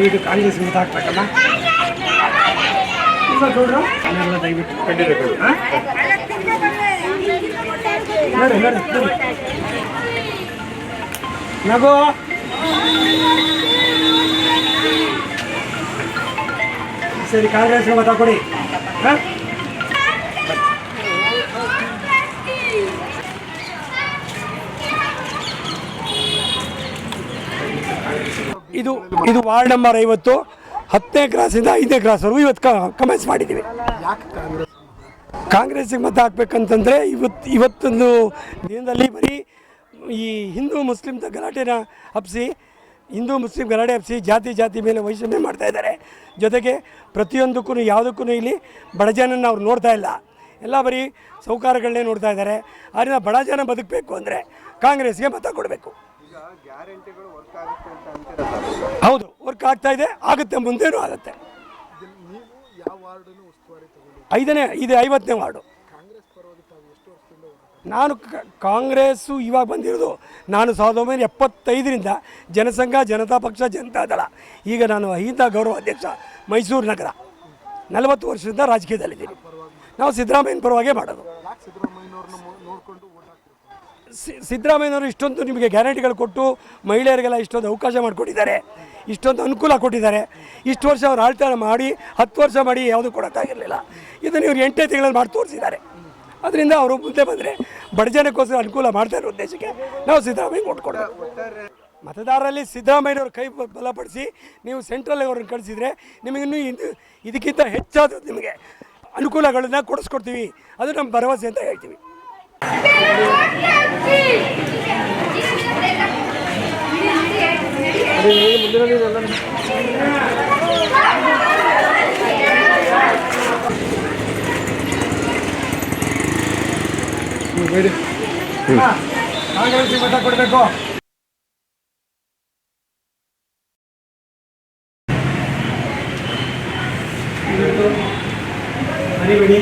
ದಯವಿಟ್ಟು ಹಾಕ್ಬೇಕಲ್ಲ? ಇಲ್ಲ ಗೌಡ್ರು. ಎಲ್ಲ ದಯವಿಟ್ಟು ನಗು. ಸರಿ ಕಾಂಗ್ರೆಸ್ ಮತ ಕೊಡಿ. ಹಾಂ ಇದು ಇದು ವಾರ್ಡ್ ನಂಬರ್ ಐವತ್ತು, ಹತ್ತನೇ ಕ್ರಾಸಿಂದ ಐದನೇ ಕ್ರಾಸ್ವರೆಗೂ ಇವತ್ತು ಕಮೆಂಟ್ಸ್ ಮಾಡಿದ್ದೀವಿ. ಕಾಂಗ್ರೆಸ್ಸಿಗೆ ಮತ ಹಾಕ್ಬೇಕಂತಂದರೆ ಇವತ್ತು ಇವತ್ತೊಂದು ದಿನದಲ್ಲಿ ಬರೀ ಈ ಹಿಂದೂ ಮುಸ್ಲಿಮ್ದ ಗಲಾಟೆನ ಹಬ್ಬಿಸಿ ಹಿಂದೂ ಮುಸ್ಲಿಂ ಗಲಾಟೆ ಹಬ್ಬಿಸಿ ಜಾತಿ ಜಾತಿ ಮೇಲೆ ವೈಷಮ್ಯ ಮಾಡ್ತಾ ಇದ್ದಾರೆ. ಜೊತೆಗೆ ಪ್ರತಿಯೊಂದಕ್ಕೂ ಯಾವುದಕ್ಕೂ ಇಲ್ಲಿ ಬಡ ಅವ್ರು ನೋಡ್ತಾ ಇಲ್ಲ. ಎಲ್ಲ ಬರೀ ಸೌಕಾರಗಳನ್ನೇ ನೋಡ್ತಾ ಇದ್ದಾರೆ. ಆದ್ದರಿಂದ ಬಡ ಜನ ಬದುಕಬೇಕು ಅಂದರೆ ಕಾಂಗ್ರೆಸ್ಗೆ ಮತ ಕೊಡಬೇಕು. ಹೌದು. ವರ್ಕ್ ಆಗ್ತಾ ಇದೆ, ಆಗುತ್ತೆ, ಮುಂದೇನೂ ಆಗುತ್ತೆ. ಐದನೇ, ಇದೆ ಐವತ್ತನೇ ವಾರ್ಡು. ನಾನು ಕಾಂಗ್ರೆಸ್ಸು ಇವಾಗ ಬಂದಿರೋದು, ನಾನು ಸಾವಿರದ ಒಂಬೈನೂರ ಎಪ್ಪತ್ತೈದರಿಂದ ಜನಸಂಘ, ಜನತಾ ಪಕ್ಷ ಜನತಾದಳ ಈಗ ನಾನು ಅಹಿಂದ ಗೌರವ ಅಧ್ಯಕ್ಷ, ಮೈಸೂರು ನಗರ. ನಲವತ್ತು ವರ್ಷದಿಂದ ರಾಜಕೀಯದಲ್ಲಿದ್ದೀನಿ. ನಾವು ಸಿದ್ದರಾಮಯ್ಯನ ಪರವಾಗೇ ಮಾಡೋದು. ಸಿದ್ದರಾಮಯ್ಯನವರು ಇಷ್ಟೊಂದು ನಿಮಗೆ ಗ್ಯಾರಂಟಿಗಳು ಕೊಟ್ಟು ಮಹಿಳೆಯರಿಗೆಲ್ಲ ಇಷ್ಟೊಂದು ಅವಕಾಶ ಮಾಡಿಕೊಟ್ಟಿದ್ದಾರೆ. ಇಷ್ಟೊಂದು ಅನುಕೂಲ ಕೊಟ್ಟಿದ್ದಾರೆ. ಇಷ್ಟು ವರ್ಷ ಅವ್ರು ಆಳ್ತಾಳ ಮಾಡಿ, ಹತ್ತು ವರ್ಷ ಮಾಡಿ ಯಾವುದೂ ಕೊಡೋಕ್ಕಾಗಿರಲಿಲ್ಲ. ಇದನ್ನು ಇವರು ಎಂಟೇ ತಿಂಗಳಲ್ಲಿ ಮಾಡಿ ತೋರಿಸಿದ್ದಾರೆ. ಅದರಿಂದ ಅವರು ಮುಂದೆ ಬಂದರೆ ಬಡ ಜನಕ್ಕೋಸ್ಕರ ಅನುಕೂಲ ಮಾಡ್ತಾ ಇರೋ ಉದ್ದೇಶಕ್ಕೆ ನಾವು ಸಿದ್ದರಾಮಯ್ಯ ಕೊಟ್ಟು ಕೊಡೋದು. ಮತದಾರರಲ್ಲಿ ಸಿದ್ದರಾಮಯ್ಯವ್ರ ಕೈ ಬಲಪಡಿಸಿ ನೀವು ಸೆಂಟ್ರಲ್ ಅವ್ರನ್ನ ಕಳಿಸಿದರೆ ನಿಮಗಿನ್ನೂ ಇದು ಇದಕ್ಕಿಂತ ಹೆಚ್ಚಾದ ನಿಮಗೆ ಅನುಕೂಲಗಳನ್ನ ಕೊಡಿಸ್ಕೊಡ್ತೀವಿ. ಅದು ನಮ್ಮ ಭರವಸೆ ಅಂತ ಹೇಳ್ತೀವಿ. ಮತ ಕೊಡಬೇಕು. நன்றி வினி